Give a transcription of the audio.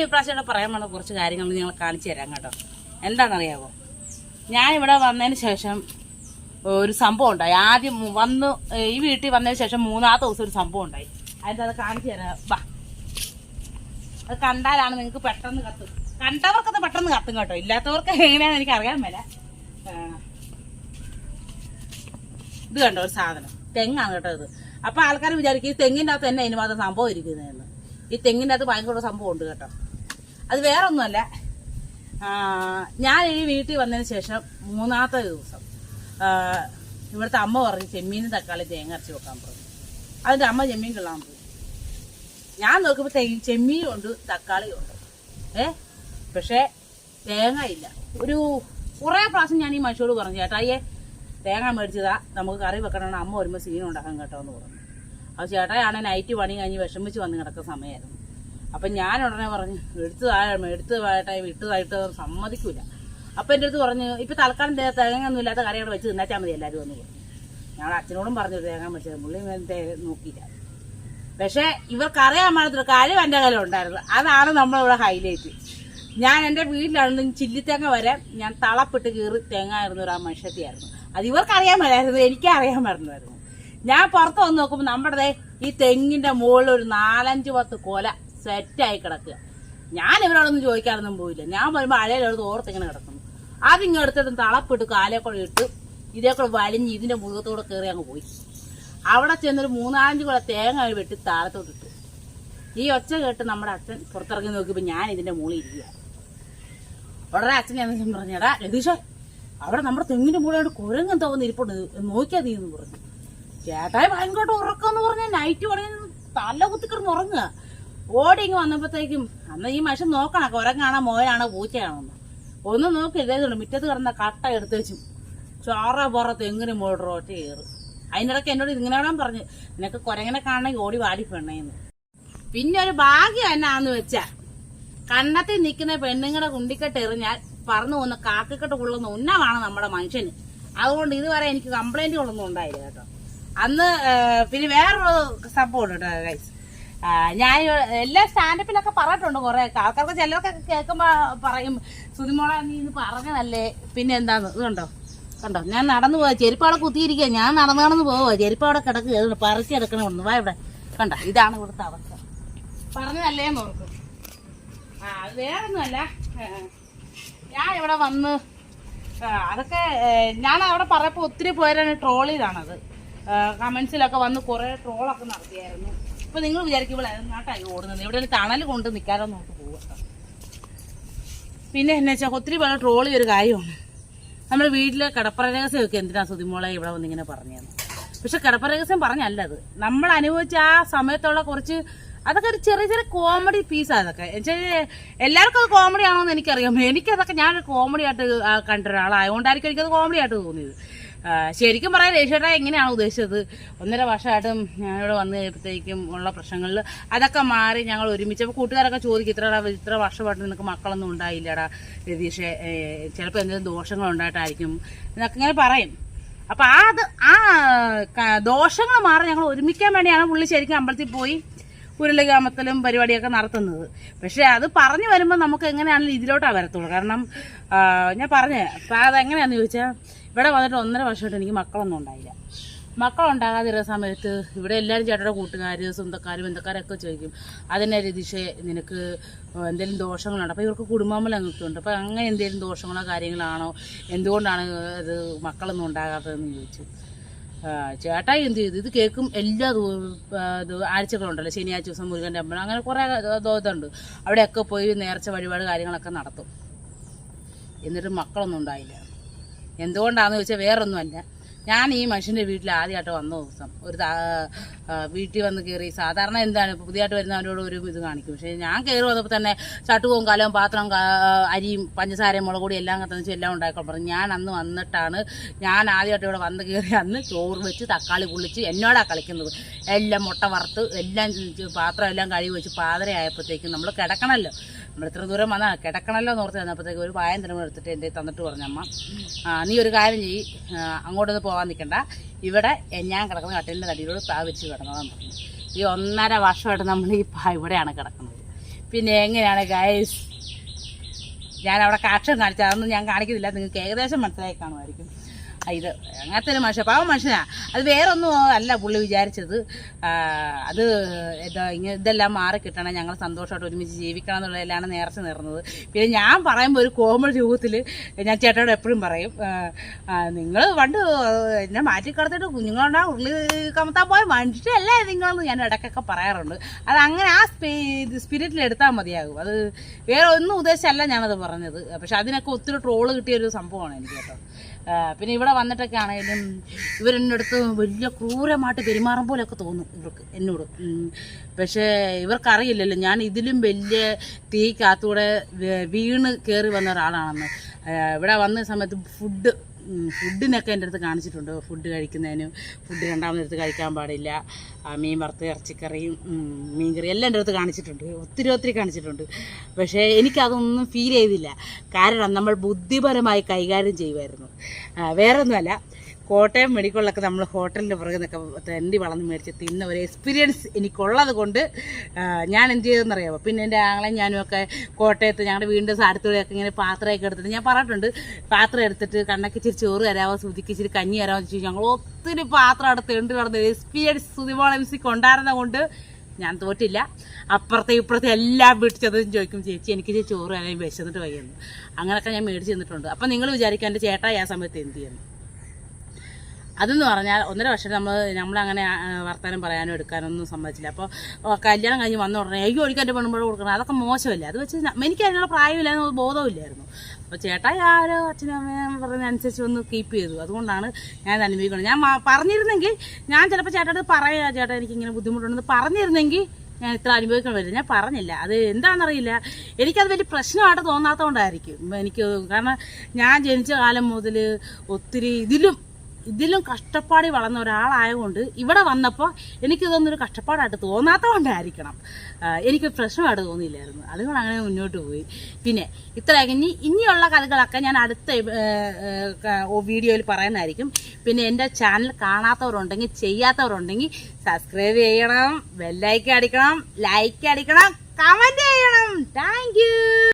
ഈ പ്രാവശ്യം പറയാൻ വേണ്ട കുറച്ച് കാര്യങ്ങൾ നിങ്ങൾ കാണിച്ചു തരാം കേട്ടോ. എന്താണെന്നറിയാമോ ഞാൻ ഇവിടെ വന്നതിന് ശേഷം ഒരു സംഭവം ഉണ്ടായി. ആദ്യം വന്ന് ഈ വീട്ടിൽ വന്നതിന് ശേഷം മൂന്നാമത്തെ ദിവസം ഒരു സംഭവം ഉണ്ടായി. അതിന്റെ അത് കാണിച്ചു തരാം. ബാ. അത് കണ്ടാലാണ് നിങ്ങൾക്ക് പെട്ടെന്ന് കത്തും. കണ്ടവർക്കത് പെട്ടെന്ന് കത്തും കേട്ടോ. ഇല്ലാത്തവർക്ക് എങ്ങനെയാണെന്ന് എനിക്ക് അറിയാൻ മേല. ഇത് കണ്ടോ ഒരു സാധനം. തെങ്ങാണ് കേട്ടോ ഇത്. അപ്പൊ ആൾക്കാർ വിചാരിക്കും ഈ തെങ്ങിന്റെ അകത്ത് തന്നെ അതിന് മാത്രം സംഭവം ഇരിക്കുന്നതെന്ന്. ഈ തെങ്ങിന്റെ അകത്ത് ഭയങ്കര സംഭവം ഉണ്ട് കേട്ടോ. അത് വേറെ ഒന്നുമല്ല ഞാൻ ഈ വീട്ടിൽ വന്നതിന് ശേഷം മൂന്നാമത്തെ ദിവസം ഇവിടുത്തെ അമ്മ പറഞ്ഞു ചെമ്മീനും തക്കാളി തേങ്ങ അരച്ച് വെക്കാൻ പറഞ്ഞു. അതിന്റെ അമ്മ ചെമ്മീൻ കിള്ളാൻ പോയി. ഞാൻ നോക്കുമ്പോൾ തേ- ചെമ്മീനും ഉണ്ട് തക്കാളിയും ഉണ്ട് ഏ? പക്ഷേ തേങ്ങ ഇല്ല. ഒരു കുറേ പ്രാവശ്യം ഞാൻ ഈ മനുഷ്യരോട് പറഞ്ഞു ചേട്ടായിയെ തേങ്ങ മേടിച്ചതാ നമുക്ക് കറി വെക്കണമെന്ന് അമ്മ വരുമ്പോൾ സീനുണ്ടാക്കാൻ കേട്ടോ എന്ന് പറഞ്ഞു. അപ്പോൾ ചേട്ടായാണ് നൈറ്റ് പണി കഴിഞ്ഞ് വിഷമിച്ച് വന്ന് കിടക്കുന്ന സമയമായിരുന്നു അപ്പം ഞാൻ ഉടനെ പറഞ്ഞു എടുത്തതായ എടുത്തതായിട്ട് വിട്ടതായിട്ട് സമ്മതിക്കൂല. അപ്പം എന്റെ അടുത്ത് പറഞ്ഞു ഇപ്പം തൽക്കാലം തേങ്ങയൊന്നും ഇല്ലാത്ത അവിടെ വെച്ച് തിന്നാച്ചാൽ മതി എല്ലാവരും വന്നു പറഞ്ഞു അച്ഛനോടും പറഞ്ഞു തേങ്ങ വെച്ചത് മുള്ളി നോക്കിയില്ല. പക്ഷേ ഇവർക്ക് അറിയാൻ പാടത്തൊരു കാര്യം എന്റെ കയ്യിൽ ഉണ്ടായിരുന്നു. അതാണ് നമ്മളിവിടെ ഹൈലൈറ്റ് ഞാൻ എന്റെ ചില്ലി ചില്ലിത്തേങ്ങ വരെ ഞാൻ തളപ്പിട്ട് കീറി തേങ്ങ ആയിരുന്നു ഒരു ആ മനുഷ്യത്തിയായിരുന്നു. അത് ഇവർക്കറിയാൻ മേലായിരുന്നു എനിക്ക് അറിയാൻ പാടുണ്ടായിരുന്നു ഞാൻ പുറത്ത് വന്ന് നോക്കുമ്പോൾ നമ്മുടെ ഈ തെങ്ങിന്റെ മുകളിൽ ഒരു നാലഞ്ച് പത്ത് കൊല സെറ്റായി കിടക്കുക. ഞാൻ ഇവരോടൊന്നും ചോദിക്കാനൊന്നും പോയില്ല ഞാൻ വരുമ്പോൾ അഴയിലെടുത്ത് ഓർത്തിങ്ങനെ കിടക്കുന്നു. അതിങ്ങ് എടുത്തിട്ട് തളപ്പിട്ട് കാലേ കൂടെ ഇട്ട് ഇതേ കൂടെ വലിഞ്ഞ് ഇതിന്റെ മുഖത്തോടെ കയറി അങ്ങ് പോയി. അവിടെ ചെന്നൊരു മൂന്നാലഞ്ച് കൊല തേങ്ങ വെട്ടി താഴത്തോട്ടിട്ടു ഈ ഒച്ച കേട്ട് നമ്മുടെ അച്ഛൻ പുറത്തിറങ്ങി നോക്കിയപ്പോൾ ഞാൻ ഇതിന്റെ മുകളിൽ ഇരിക്കുക. ഉടനെ അച്ഛൻ ഞാൻ പറഞ്ഞടാ രതീഷ അവിടെ നമ്മുടെ തെങ്ങിന്റെ മുകളിലോട്ട് കുരങ്ങൻ തോന്നുന്നു ഇരിപ്പുണ്ട്. നോക്കിയാ നീ എന്ന് പറഞ്ഞു. ചേട്ടായി ഭയങ്കര ഉറക്കം പറഞ്ഞ നൈറ്റ് പറഞ്ഞ തല കുത്തിക്കിടന്ന് ഉറങ്ങുക. ഓടി ഇങ്ങ് വന്നപ്പോഴത്തേക്കും അന്ന് ഈ മനുഷ്യൻ നോക്കണം കുരങ്ങാണോ മോയാണോ പൂച്ചയാണോ എന്ന് ഒന്നും നോക്കിയില്ലേതുണ്ട് മുറ്റത്ത് കിടന്ന കട്ട എടുത്ത് വെച്ചു. ചോറ പുറത്ത് എങ്ങനെ ഒറ്റ കയറി. അതിനിടയ്ക്ക് എന്നോട് ഇങ്ങനെയോടാൻ പറഞ്ഞു നിനക്ക് കുരങ്ങനെ കാണണമെങ്കിൽ ഓടി വാടി പെണ്ണേന്ന്. പിന്നെ ഒരു ഭാഗ്യം എന്നാന്ന് വെച്ചാ കണ്ണത്തിൽ നിൽക്കുന്ന പെണ്ണുങ്ങളുടെ കുണ്ടിക്കെട്ട് എറിഞ്ഞാൽ പറന്നു പോകുന്ന കാക്കിക്കെട്ട് കൊള്ളുന്ന ഉന്നമാണ് നമ്മുടെ മനുഷ്യന്. അതുകൊണ്ട് ഇതുവരെ എനിക്ക് കംപ്ലൈന്റുകളൊന്നും ഉണ്ടായില്ല കേട്ടോ. അന്ന് പിന്നെ വേറൊരു സംഭവം ഉണ്ട് ഗൈസ് ഞാൻ എല്ലാ സ്റ്റാൻഡപ്പിലൊക്കെ പറഞ്ഞിട്ടുണ്ട് കുറെ ആൾക്കാർക്ക് ചിലർക്കൊക്കെ കേൾക്കുമ്പോ പറയും സുതിമോളെ നീ ഇത് പറഞ്ഞതല്ലേ? പിന്നെ എന്താന്ന്? ഇത് കണ്ടോ? ഞാൻ നടന്നു പോവാ. ചെരുപ്പ് കുത്തിയിരിക്കുക ഞാൻ നടന്നു നടന്ന് പോവാ. ചെരുപ്പ് അവിടെ കിടക്കുക കിടക്കണേ ഒന്ന് വാ ഇവിടെ. കണ്ടോ? ഇതാണ് ഇവിടുത്തെ അവസ്ഥ. പറഞ്ഞതല്ലേ നോക്കും ആ വേറൊന്നുമല്ല. ഞാൻ ഇവിടെ വന്ന് അതൊക്കെ ഞാൻ അവിടെ പറയപ്പോ ഒത്തിരി പേരാണ് ട്രോൾ കമന്റ്സിലൊക്കെ വന്ന് കുറെ ട്രോളൊക്കെ നടത്തിയായിരുന്നു. അപ്പൊ നിങ്ങൾ വിചാരിക്കുമ്പോൾ നാട്ടായി ഓടുന്നത്? ഇവിടെ തണൽ കൊണ്ട് നിൽക്കാതെ നോക്ക് പോകട്ടോ പിന്നെ എന്നു വെച്ചാൽ ഒത്തിരി പേരെ ട്രോളി ഒരു കാര്യമാണ്. നമ്മൾ വീട്ടിലെ കിടപ്പരഹസ്യമൊക്കെ എന്തിനാ സുതിമോളെ ഇവിടെ വന്നിങ്ങനെ പറഞ്ഞതെന്ന് പക്ഷെ കിടപ്പരഹസ്യം പറഞ്ഞല്ല അത്. നമ്മൾ അനുഭവിച്ച ആ സമയത്തുള്ള കുറച്ച് അതൊക്കെ ഒരു ചെറിയ ചെറിയ കോമഡി പീസാണ് അതൊക്കെ. എന്നുവെച്ചാൽ എല്ലാവർക്കും അത് കോമഡി ആണോ എന്ന് എനിക്കറിയാം. എനിക്കതൊക്കെ ഞാനൊരു കോമഡി ആയിട്ട് കണ്ട ഒരാളായതുകൊണ്ടായിരിക്കും എനിക്കത് കോമഡി ആയിട്ട് തോന്നിയത്. ശരിക്കും പറയാൻ രേഷേട്ടാ എങ്ങനെയാണ് ഉദ്ദേശിച്ചത്? ഒന്നര വർഷമായിട്ടും ഞാനിവിടെ വന്നു കഴിയുമ്പോഴത്തേക്കും ഉള്ള പ്രശ്നങ്ങളിൽ അതൊക്കെ മാറി ഞങ്ങൾ ഒരുമിച്ച്. അപ്പോൾ കൂട്ടുകാരൊക്കെ ചോദിക്കും ഇത്ര ഇത്ര വർഷമായിട്ട് നിനക്ക് മക്കളൊന്നും ഉണ്ടായില്ലടാ രതീഷെ. ചിലപ്പോൾ എന്തെങ്കിലും ദോഷങ്ങൾ ഉണ്ടായിട്ടായിരിക്കും. എന്നൊക്കെ ഇങ്ങനെ പറയും. അപ്പം ആ ആ ദോഷങ്ങൾ മാറി ഞങ്ങൾ ഒരുമിക്കാൻ വേണ്ടിയാണ് പുള്ളി ശരിക്കും അമ്പലത്തിൽ പോയി. ഉരുളികാമത്തലും പരിപാടിയൊക്കെ നടത്തുന്നത്. പക്ഷേ അത് പറഞ്ഞു വരുമ്പോൾ നമുക്ക് എങ്ങനെയാണെങ്കിലും ഇതിലോട്ടാണ് വരത്തുള്ളൂ. കാരണം ഞാൻ പറഞ്ഞേ അപ്പം അതെങ്ങനെയാണെന്ന് ചോദിച്ചാൽ ഇവിടെ വന്നിട്ട് ഒന്നര വർഷമായിട്ട് എനിക്ക് മക്കളൊന്നും ഉണ്ടായില്ല. മക്കളുണ്ടാകാതിരുന്ന സമയത്ത് ഇവിടെ എല്ലാവരും ചേട്ടയുടെ കൂട്ടുകാർ സ്വന്തക്കാർ ബന്ധക്കാരൊക്കെ ചോദിക്കും അതിനെ രതീഷെ നിനക്ക് എന്തെങ്കിലും ദോഷങ്ങളുണ്ട്? അപ്പോൾ ഇവർക്ക് കുടുംബാമ്പലങ്ങളൊക്കെ ഉണ്ട് അപ്പോൾ അങ്ങനെ എന്തെങ്കിലും ദോഷങ്ങളോ കാര്യങ്ങളാണോ? എന്തുകൊണ്ടാണ് അത് മക്കളൊന്നും ഉണ്ടാകാത്തതെന്ന് ചോദിച്ചു. ചേട്ടായി എന്ത് ചെയ്തു? ഇത് കേൾക്കും എല്ലാ ആഴ്ചകളുണ്ടല്ലോ. ശനിയാഴ്ച ദിവസം മുരുകന്റെ അമ്പലം. അങ്ങനെ കുറേ ഇതുണ്ട് അവിടെയൊക്കെ പോയി നേർച്ച വഴിപാട് കാര്യങ്ങളൊക്കെ നടത്തും. എന്നിട്ട് മക്കളൊന്നും ഉണ്ടായില്ല. എന്തുകൊണ്ടാണെന്ന് ചോദിച്ചാൽ വേറൊന്നുമല്ല. ഞാൻ ഈ മനുഷ്യന്റെ വീട്ടിൽ ആദ്യമായിട്ട് വന്ന ദിവസം ഒരു വീട്ടിൽ വന്ന് കയറി സാധാരണ എന്താണ് പുതിയതായിട്ട് വരുന്നവരോട് ഒരു ഇത് കാണിക്കും. പക്ഷേ ഞാൻ കയറി വന്നപ്പോൾ തന്നെ ചട്ടുകവും കലവും പാത്രം അരിയും പഞ്ചസാരയും മുളക് പൊടി എല്ലാം കത്തനിച്ച് എല്ലാം ഉണ്ടായിക്കോളും പറഞ്ഞു. ഞാൻ അന്ന് വന്നിട്ടാണ് ഞാൻ ആദ്യമായിട്ട് ഇവിടെ വന്ന് കയറി അന്ന് ചോറ് വെച്ച് തക്കാളി പുളിച്ച് എന്നോടാ കളിക്കുന്നത്. എല്ലാം മുട്ട വറുത്ത് എല്ലാം പാത്രം എല്ലാം കഴുകി വെച്ച് പാതരയായപ്പോഴത്തേക്കും നമ്മൾ കിടക്കണമല്ലോ നമ്മൾ ഇത്ര ദൂരം വന്നാൽ കിടക്കണമല്ലോ എന്ന് ഓർത്ത് തന്നപ്പോഴത്തേക്ക് ഒരു പായം തിരുമ്പ് എടുത്തിട്ട് എന്റെ തന്നിട്ട് പറഞ്ഞമ്മ നീ ഒരു കാര്യം ചെയ്യ്. അങ്ങോട്ടൊന്ന് പോകാൻ നിൽക്കണ്ട. ഇവിടെ ഞാൻ കിടക്കുന്ന കട്ടിലിന്റെ തടിയിലൂടെ പാ കിടന്നതാണ് പറഞ്ഞു. ഈ ഒന്നര വർഷമായിട്ട് നമ്മൾ ഈ ഇവിടെയാണ് കിടക്കുന്നത്. പിന്നെ എങ്ങനെയാണ് ഗൈസ് ഞാൻ അവിടെ കാക്ഷൻ കാണിച്ചത് അതൊന്നും ഞാൻ കാണിക്കുന്നില്ല. നിങ്ങൾക്ക് ഏകദേശം മനസ്സിലായി കാണുമായിരിക്കും. ഇത് അങ്ങനത്തെ ഒരു മനുഷ്യ പാവം മനുഷ്യനാ. അത് വേറൊന്നും അല്ല പുള്ളി വിചാരിച്ചത്. അത് എന്താ ഇങ്ങനെ ഇതെല്ലാം മാറി കിട്ടണം ഞങ്ങൾ സന്തോഷമായിട്ട് ഒരുമിച്ച് ജീവിക്കണം എന്നുള്ളതെല്ലാം നേർച്ച നേർന്നത്. പിന്നെ ഞാൻ പറയുമ്പോൾ ഒരു കോമൺ രൂപത്തിൽ ഞാൻ ചേട്ടനോട് എപ്പോഴും പറയും നിങ്ങൾ പണ്ട് എന്നെ മാറ്റിക്കടത്തിട്ട് കുഞ്ഞുങ്ങളുണ്ടാ ഉള്ളി കമത്താൻ പോയ മനുഷ്യല്ലേ നിങ്ങളെന്ന് ഞാൻ ഇടയ്ക്കൊക്കെ പറയാറുണ്ട്. അത് അങ്ങനെ ആ സ്പിരിറ്റിൽ എടുത്താൽ മതിയാകും. അത് വേറെ ഒന്നും ഉദ്ദേശമല്ല ഞാനത് പറഞ്ഞത്. പക്ഷെ അതിനൊക്കെ ഒത്തിരി ട്രോൾ കിട്ടിയ ഒരു സംഭവമാണ് എനിക്ക് കേട്ടോ. പിന്നെ ഇവിടെ വന്നിട്ടൊക്കെ ആണെങ്കിലും ഇവരെന്റെ അടുത്ത് വലിയ ക്രൂരമായിട്ട് പെരുമാറും പോലെയൊക്കെ തോന്നും ഇവർക്ക് എന്നോട്. പക്ഷേ ഇവർക്കറിയില്ലല്ലോ ഞാൻ ഇതിലും വലിയ തീക്കകത്തൂടെ വീണ് കയറി വന്ന ഒരാളാണെന്ന്. ഇവിടെ വന്ന സമയത്ത് ഫുഡ് ഫുഡിനൊക്കെ എന്റെ അടുത്ത് കാണിച്ചിട്ടുണ്ട്. ഫുഡ് കഴിക്കുന്നതിനും ഫുഡ് രണ്ടാമതെടുത്ത് കഴിക്കാൻ പാടില്ല. മീൻ വറുത്ത് ഇറച്ചിക്കറിയും മീൻകറി എല്ലാം എന്റെ അടുത്ത് കാണിച്ചിട്ടുണ്ട്. ഒത്തിരി ഒത്തിരി കാണിച്ചിട്ടുണ്ട്. പക്ഷേ എനിക്കതൊന്നും ഫീൽ ചെയ്തില്ല. കാരണം നമ്മൾ ബുദ്ധിപരമായി കൈകാര്യം ചെയ്യുമായിരുന്നു വേറൊന്നുമല്ല. കോട്ടയം മെഡിക്കലിലൊക്കെ നമ്മൾ ഹോട്ടലിന്റെ പുറകെ നിന്നൊക്കെ തെണ്ടി വളർന്ന് മേടിച്ച് തിന്ന ഒരു എക്സ്പീരിയൻസ് എനിക്കുള്ളത് കൊണ്ട് ഞാൻ എന്ത് ചെയ്തെന്നറിയാമോ പിന്നെ എന്റെ ആങ്ങളെയും ഞാനും ഒക്കെ കോട്ടയത്ത് ഞങ്ങളുടെ വീടിന്റെ അടുത്തൂടെയൊക്കെ ഇങ്ങനെ പാത്രമൊക്കെ എടുത്തിട്ട് ഞാൻ പറഞ്ഞിട്ടുണ്ട് പാത്രം എടുത്തിട്ട് കണ്ണൊക്കെ ഇച്ചിരി ചോറ് തരാമോ സുതിക്ക് ഇച്ചിരി കഞ്ഞി തരാമോ എന്ന് ചോദിച്ചു. ഞങ്ങൾ ഒത്തിരി പാത്രം അവിടെ തെണ്ടി വളർന്ന് എക്സ്പീരിയൻസ് സുതിമോൾ എം സിക്ക് ഉണ്ടായിരുന്ന കൊണ്ട് ഞാൻ തോറ്റില്ല. അപ്പുറത്തെ ഇപ്പുറത്തെ എല്ലാം വീട്ടിൽ ചെന്നതും ചോദിക്കും ചേച്ചി എനിക്ക് ചോറ് അല്ലെങ്കിൽ വിശന്നിട്ട് വയ്യുന്നു. അങ്ങനെയൊക്കെ ഞാൻ മേടിച്ച് തന്നിട്ടുണ്ട്. അപ്പം നിങ്ങൾ വിചാരിക്കാൻ എന്റെ ചേട്ടായി ആ സമയത്ത് എന്ത് ചെയ്യുന്നു. അതെന്ന് പറഞ്ഞാൽ ഒന്നര വർഷം നമ്മൾ നമ്മളങ്ങനെ വർത്തമാനം പറയാനോ എടുക്കാനൊന്നും സമ്മതിച്ചില്ല. അപ്പോൾ കല്യാണം കഴിഞ്ഞ് വന്ന ഉടനെ അയ്യോ എനിക്ക് എന്റെ പെണ്ണുമ്പോഴും കൊടുക്കണം. അതൊക്കെ മോശമല്ലേ? അത് വെച്ച് എനിക്ക് അതിനുള്ള പ്രായമില്ലായിരുന്നു ബോധമില്ലായിരുന്നു അപ്പോൾ ചേട്ടായി ആരോ അച്ഛനും അമ്മയും പറഞ്ഞതനുസരിച്ച് ഒന്ന് കീപ്പ് ചെയ്തു. അതുകൊണ്ടാണ് ഞാൻ ഇത് അനുഭവിക്കുന്നത്. ഞാൻ പറഞ്ഞിരുന്നെങ്കിൽ ഞാൻ ചിലപ്പോൾ ചേട്ടായിട്ട് പറയാ ചേട്ടാ എനിക്ക് ഇങ്ങനെ ബുദ്ധിമുട്ടുണ്ടെന്ന് പറഞ്ഞിരുന്നെങ്കിൽ ഞാൻ ഇത്ര അനുഭവിക്കാൻ വരില്ല ഞാൻ പറഞ്ഞില്ല. അത് എന്താണെന്നറിയില്ല. എനിക്കത് വലിയ പ്രശ്നമായിട്ട് തോന്നാത്തതുകൊണ്ടായിരിക്കും. എനിക്ക് കാരണം ഞാൻ ജനിച്ച കാലം മുതൽ ഒത്തിരി ഇതിലും ഇതിലും കഷ്ടപ്പാടി വളർന്ന ഒരാളായതുകൊണ്ട് ഇവിടെ വന്നപ്പോൾ എനിക്കിതൊന്നൊരു കഷ്ടപ്പാടായിട്ട് തോന്നാത്തതുകൊണ്ടായിരിക്കണം. കൊണ്ടായിരിക്കണം എനിക്ക് പ്രശ്നമായിട്ട് തോന്നിയില്ലായിരുന്നു. അതുകൊണ്ട് അങ്ങനെ മുന്നോട്ട് പോയി. പിന്നെ ഇത്ര കഴിഞ്ഞ് ഇനിയുള്ള കഥകളൊക്കെ ഞാൻ അടുത്ത വീഡിയോയിൽ പറയുന്നതായിരിക്കും. പിന്നെ എന്റെ ചാനൽ കാണാത്തവരുണ്ടെങ്കിൽ ചെയ്യാത്തവരുണ്ടെങ്കിൽ സബ്സ്ക്രൈബ് ചെയ്യണം ബെല്ലൈക്ക് അടിക്കണം ലൈക്ക് അടിക്കണം കമന്റ് ചെയ്യണം. താങ്ക്